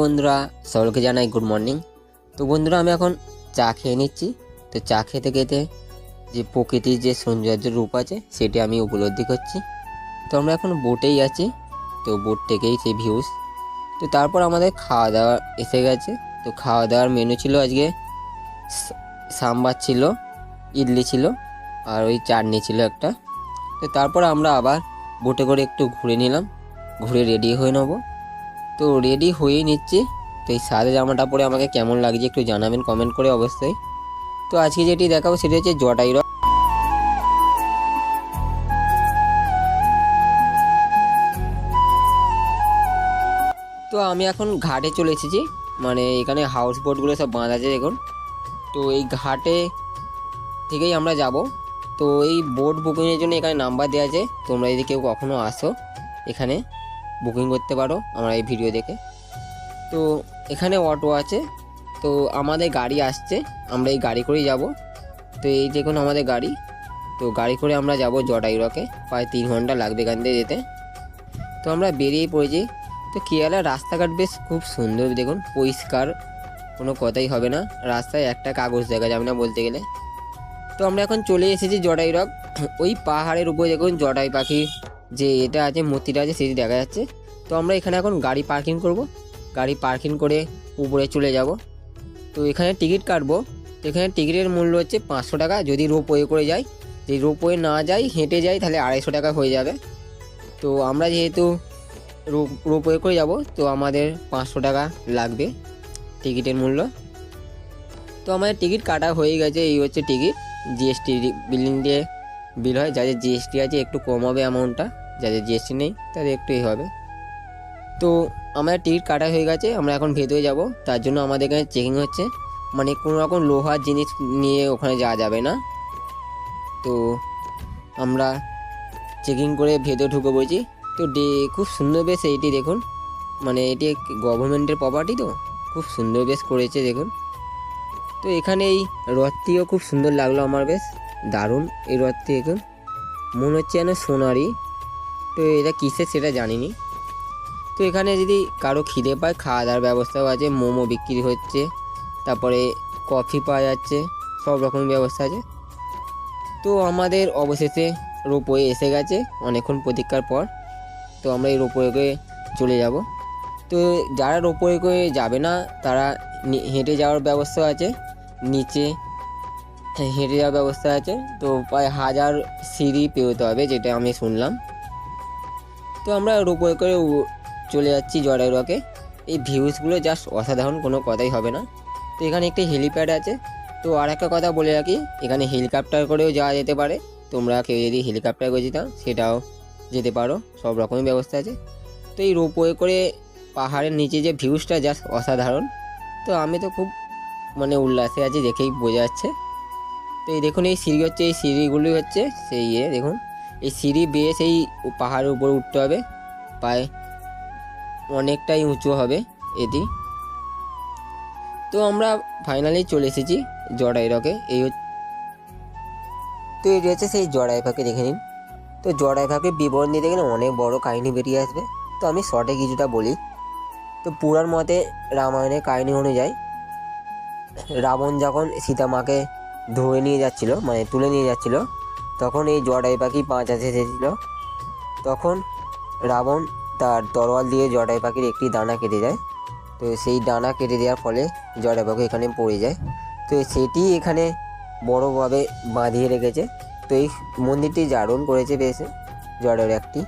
বন্ধুরা, সকলকে জানাই গুড মর্নিং তো বন্ধুরা, আমি এখন চা খেয়ে নিচ্ছি। তো চা খেতে খেতে যে প্রকৃতির যে সৌন্দর্যের রূপ আছে, সেটি আমি উপলব্ধি করছি। তো আমরা এখন বোটেই আছি। তো বোট থেকেই সেই ভিউস তো তারপর আমাদের খাওয়া দাওয়া এসে গেছে। তো খাওয়া দাওয়ার মেনু ছিল আজকে সাম্বার ছিল, ইডলি ছিল, আর ওই চাটনি ছিল একটা। তো তারপর আমরা আবার বোটে করে একটু ঘুরে নিলাম। ঘুরে রেডি হয়ে নেব। তো রেডি হয়েই নিচ্ছি। তো এই সাদা জামাটা পরে আমাকে কেমন লাগছে একটু জানাবেন কমেন্ট করে অবশ্যই। তো আজকে যেটি দেখাবো সেটি হচ্ছে জটাই তো আমি এখন ঘাটে চলে এসেছি। মানে এখানে হাউস বোটগুলো সব বাঁধা আছে দেখুন। তো এই ঘাটে থেকেই আমরা যাব। তো এই বোট বুকিংয়ের জন্য এখানে নাম্বার দেওয়া আছে। তোমরা যদি কেউ কখনো আসো এখানে। বুকিং করতে পারো আমরা এই ভিডিও দেখে। তো এখানে অটো আছে, তো আমাদের গাড়ি আসছে, আমরা এই গাড়ি করেই যাব। তো এই দেখুন আমাদের গাড়ি, তো গাড়ি করে আমরা যাব জটাইরকে প্রায় তিন ঘণ্টা লাগবে এখান থেকে যেতে। তো আমরা বেরিয়ে পড়েছি, তো কেরালার রাস্তাঘাট বেশ খুব সুন্দর দেখুন, পরিষ্কার, কোনো কথাই হবে না। রাস্তায় একটা কাগজ দেখা যাবে না বলতে গেলে। তো আমরা এখন চলে এসেছি জটাই রক, ওই পাহাড়ের উপরে দেখুন জটাই পাখি। যে এটা আছে, মূর্তিটা আছে, সেটি দেখা যাচ্ছে। তো আমরা এখানে এখন গাড়ি পার্কিং করব। গাড়ি পার্কিং করে উপরে চলে যাব। তো এখানে টিকিট কাটবো। তো এখানে টিকিটের মূল্য হচ্ছে পাঁচশো টাকা। যদি রোপওয়ে করে যাই, যদি রোপওয়ে না যাই, হেঁটে যাই, তাহলে আড়াইশো টাকা হয়ে যাবে। তো আমরা যেহেতু রোপওয়ে করে যাব, তো আমাদের পাঁচশো টাকা লাগবে টিকিটের মূল্য। তো আমাদের টিকিট কাটা হয়ে গেছে। এই হচ্ছে টিকিট, জিএসটি বিল্ডিং দিয়ে বিল হয়। যাদের জিএসটি আছে, একটু কম হবে অ্যামাউন্টটা যাদের জিএসটি নেই তাদের একটু এই হবে। তো আমাদের টিকিট কাটা হয়ে গেছে, আমরা এখন ভেতরে যাব। তার জন্য আমাদের এখানে চেকিং হচ্ছে। মানে কোনো রকম লোহার জিনিস নিয়ে ওখানে যাওয়া যাবে না। তো, আমরা চেকিং করে ভেতরে ঢুকে পড়েছি। তো, ডে, খুব সুন্দর বেশ এইটি দেখুন। মানে এটি গভর্নমেন্টের প্রপার্টি তো? খুব সুন্দর বেশ করেছে দেখুন। তো, এখানে এই রথটিও খুব সুন্দর লাগল আমার বেশ। দারুণ। এই রথটি দেখুন মনে হচ্ছে যেন সোনারি তো এটা কিসের সেটা জানিনি। তো এখানে যদি কারও খিদে পায় খাওয়া দাওয়ার ব্যবস্থাও আছে, মোমো বিক্রি হচ্ছে, তারপরে কফি পাওয়া যাচ্ছে, সব রকম ব্যবস্থা আছে। তো আমাদের অবশেষে রোপওয়ে এসে গেছে, অনেকক্ষণ প্রতীক্ষার পর। তো আমরা এই রোপওয়ে চলে যাব। তো যারা রোপওয়ে যাবে না, তারা হেঁটে যাওয়ার ব্যবস্থা আছে। নিচে হেঁটে যাওয়ার ব্যবস্থা আছে। তো প্রায় হাজার সিঁড়ি পেরোতে হবে, যেটা আমি শুনলাম। তো আমরা রোপওয়ে করে চলে যাচ্ছি জড়াই রকে এই ভিউসগুলো জাস্ট অসাধারণ, কোনো কথাই হবে না। তো এখানে একটি হেলিপ্যাড আছে। তো আর একটা কথা বলে রাখি, এখানে হেলিকপ্টার করেও যাওয়া যেতে পারে। তোমরা কেউ যদি হেলিকপ্টার করে যেতাম সেটাও যেতে পারো। সব রকমই ব্যবস্থা আছে। তো এই রোপওয়ে করে পাহাড়ের নিচে যে ভিউসটা জাস্ট অসাধারণ। তো আমি তো খুব মানে উল্লাসে আছি, দেখেই বোঝা যাচ্ছে। তো এই দেখুন, এই সিঁড়ি হচ্ছে, এই সিঁড়িগুলি হচ্ছে সেই ইয়ে দেখুন। এই সিঁড়ি বেয়ে সেই পাহাড়ের উপরে উঠতে হবে। প্রায় অনেকটাই উঁচু হবে এটি তো আমরা ফাইনালি চলে এসেছি জড়াই রকে। এই তো এটি হচ্ছে সেই জড়াই ফাঁকে, দেখে নিন। তো জড়াই ফাঁকে বিবরণ দিতে গেলে অনেক বড় কাহিনী বেরিয়ে আসবে। তো আমি শর্টে কিছুটা বলি। তো পুরাণ মতে রামায়ণের কাহিনী অনুযায়ী রাবণ যখন সীতা মাকে ধরে নিয়ে যাচ্ছিল মানে তুলে নিয়ে যাচ্ছিল। তখন এই জটাই পাখি পাঁচ আছে এসেছিল। তখন রাবণ তার তরোয়াল দিয়ে জটাই পাখির একটি দানা কেটে যায় তো সেই ডানা কেটে দেওয়ার ফলে জটাই পাখি এখানে পড়ে যায়। তো সেটি এখানে বড়োভাবে বাঁধিয়ে রেখেছে। তো এই মন্দিরটি দারুণ করেছে বেশ জটের একটি।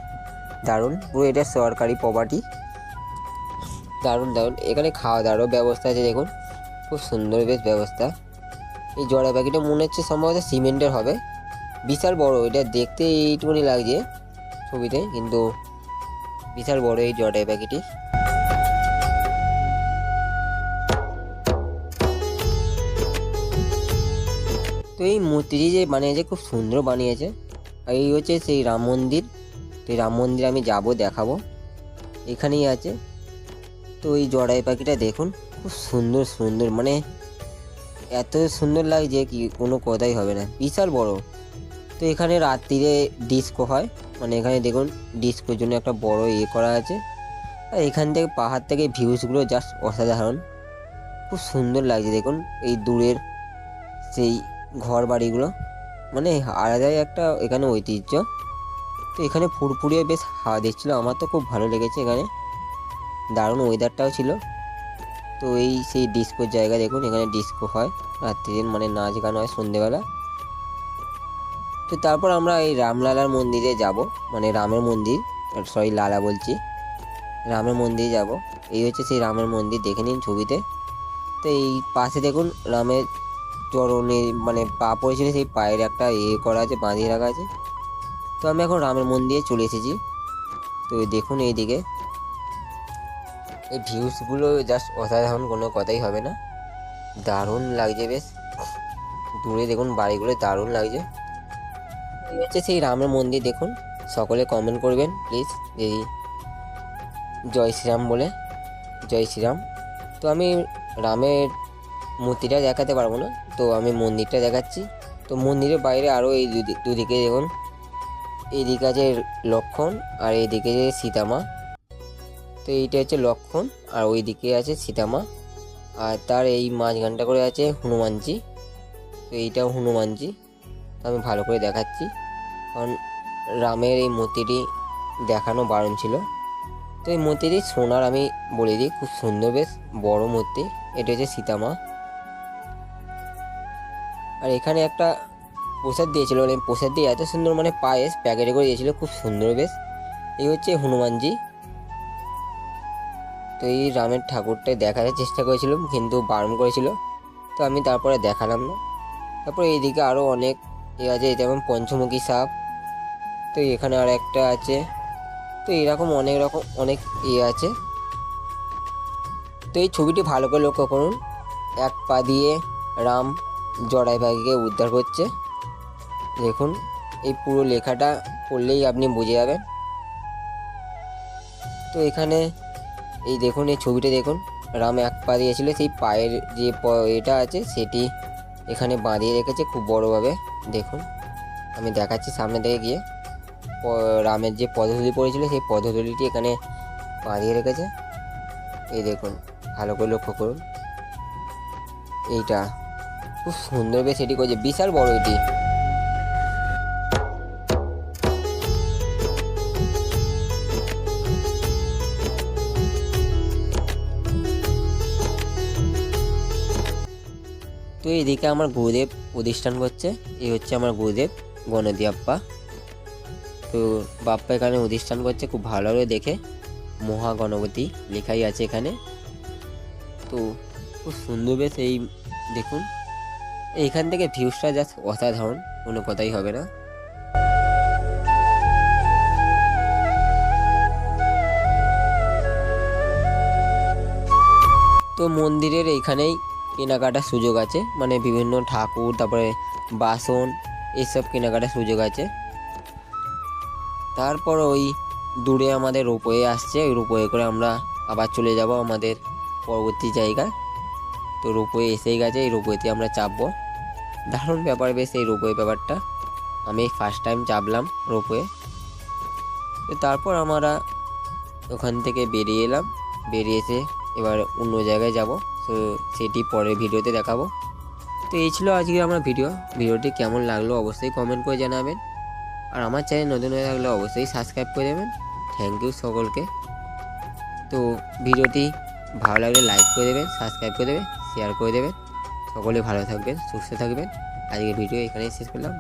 দারুণ, পুরো এটা সরকারি প্রপার্টি দারুণ দারুণ। এখানে খাওয়া দাওয়ারও ব্যবস্থা আছে, দেখুন। খুব সুন্দর বেশ ব্যবস্থা। এই জড়া পাখিটা মনে হচ্ছে সম্ভবত সিমেন্টের হবে। বিশাল বড়, এটা দেখতে এইটুকুনি লাগছে ছবিতে, কিন্তু বিশাল বড় এই জটাই পাখিটি। তো এই মূর্তিটি যে বানিয়েছে, খুব সুন্দর বানিয়েছে। আর এই হচ্ছে সেই রাম মন্দির। তো এই রাম মন্দির আমি যাব, দেখাবো। এখানেই আছে। তো এই জড়াই পাখিটা দেখুন, খুব সুন্দর সুন্দর মানে এত সুন্দর লাগছে কি কোনো কথাই হবে না। বিশাল বড়। তো এখানে রাত্রিরে ডিস্কো হয়। মানে এখানে দেখুন, ডিস্কোর জন্য একটা বড় ইয়ে করা আছে। আর এখান থেকে পাহাড় থেকে ভিউজগুলো জাস্ট অসাধারণ। খুব সুন্দর লাগছে দেখুন, এই দূরের সেই ঘর বাড়িগুলো মানে আলাদাই একটা এখানে ঐতিহ্য। তো এখানে ফুরফুরিয়ে বেশ হাওয়া দিচ্ছিল। আমার তো খুব ভালো লেগেছে এখানে। দারুণ ওয়েদারটাও ছিল। তো এই সেই ডিস্কোর জায়গা দেখুন, এখানে ডিস্কো হয় রাত্রিদিন মানে নাচ গান হয় সন্ধেবেলা। তো তারপর আমরা এই রামলালার মন্দিরে যাব মানে রামের মন্দির সরি লালা বলছি, রামের মন্দিরে যাব। এই হচ্ছে সেই রামের মন্দির, দেখে নিন ছবিতে। তো এই পাশে দেখুন, রামের চরণে মানে পা পড়েছিল, সেই পায়ের একটা ইয়ে করা আছে, বাঁধিয়ে রাখা আছে। তো আমি এখন রামের মন্দিরে চলে এসেছি। তো দেখুন এইদিকে এই ভিউসগুলো জাস্ট অসাধারণ, কোনো কথাই হবে না। দারুণ লাগছে বেশ। দূরে দেখুন, বাড়িগুলো দারুণ লাগছে। হচ্ছে সেই রামের মন্দির, দেখুন। সকলে কমেন্ট করবেন প্লিজ এই জয় শ্রীরাম বলে। জয় শ্রীরাম। তো আমি রামের মূর্তিটা দেখাতে পারব না। তো আমি মন্দিরটা দেখাচ্ছি। তো মন্দিরের বাইরে আরও এই দুদি- দুদিকে দেখুন। এইদিকে আছে লক্ষণ আর এইদিকে যে সীতামা। তো এইটা হচ্ছে লক্ষণ, আর ওইদিকে আছে সীতামা, আর তার এই মাঝখানটা করে আছে হনুমানজি। তো এইটাও হনুমানজি, তো আমি ভালো করে দেখাচ্ছি। কারণ রামের এই মূর্তিটি দেখানো বারণ ছিল। তো এই মূর্তিটি সোনার, আমি বলে দিই, খুব সুন্দর বেশ বড় মূর্তি। এটা হচ্ছে সীতামা। আর এখানে একটা প্রসাদ দিয়েছিল মানে প্রসাদ দিয়ে এত সুন্দর মানে পায়েস প্যাকেটে করে দিয়েছিল, খুব সুন্দর বেশ। এই হচ্ছে হনুমানজি। তো এই রামের ঠাকুরটা দেখার চেষ্টা করেছিলাম, কিন্তু বারণ করেছিল। তো আমি তারপরে দেখালাম না। তারপরে এইদিকে আরও অনেক এ আছে, যেমন পঞ্চমুখী সাপ। তো এখানে আর একটা আছে। তো এরকম অনেক রকম, অনেক ইয়ে আছে। তো এই ছবিটি ভালো করে লক্ষ্য করুন। এক পা দিয়ে রাম জড়াই পাখিকে উদ্ধার করছে। দেখুন, এই পুরো লেখাটা পড়লেই আপনি বুঝে যাবেন। তো এখানে এই দেখুন, এই ছবিটা দেখুন। রাম এক পা দিয়েছিল, সেই পায়ের যে এটা আছে, সেটি এখানে বাঁধিয়ে রেখেছে খুব বড়োভাবে। দেখুন, আমি দেখাচ্ছি সামনে থেকে গিয়ে। রামের যে পদধূলি পড়েছিল, সেই পদধূলিটি এখানে বাঁধিয়ে রেখেছে। এই দেখুন, ভালো করে লক্ষ্য করুন। এইটা, খুব সুন্দর বেশ এটি করেছে, বিশাল বড় এটি। এদিকে আমার গুরুদেব প্রতিষ্ঠান করছে, এই হচ্ছে আমার গুরুদেব গণদি আপ্পা। তো বাপ্পা এখানে অধিষ্ঠান করছে, খুব ভালো করে দেখে। মহা গণপতি লেখাই আছে এখানে। তো খুব সুন্দর বেশ এই, দেখুন। এইখান থেকে ভিউসটা জাস্ট অসাধারণ, কোনো কথাই হবে না। তো মন্দিরের এইখানেই কেনাকাটার সুযোগ আছে। মানে বিভিন্ন ঠাকুর, তারপরে বাসন এইসব কেনাকাটার সুযোগ আছে। তারপর ওই দূরে আমাদের রোপওয়ে আসছে। ওই রোপওয়ে করে আমরা আবার চলে যাব আমাদের পরবর্তী জায়গায়। তো রোপওয়ে এসেই গেছে। এই রোপওয়েতে আমরা চাপবো। দারুণ ব্যাপার বেশ এই রোপওয়ে ব্যাপারটা। আমি ফার্স্ট টাইম চাপলাম রোপওয়ে। তো তারপর আমরা ওখান থেকে বেরিয়ে এলাম। বেরিয়ে এসে এবার অন্য জায়গায় যাব। তো সেটি পরের ভিডিওতে দেখাবো। তো এই ছিল আজকে আমার ভিডিও। ভিডিওটি কেমন লাগল অবশ্যই কমেন্ট করে জানাবেন। আর আমার চ্যানেল নতুন হয়ে থাকলে অবশ্যই সাবস্ক্রাইব করে দেবেন। থ্যাংক ইউ সকলকে। তো ভিডিওটি ভালো লাগলে লাইক করে দেবেন সাবস্ক্রাইব করে দেবেন শেয়ার করে দেবেন। সকলে ভালো থাকবেন, সুস্থ থাকবেন। আজকে ভিডিও এখানেই শেষ করলাম।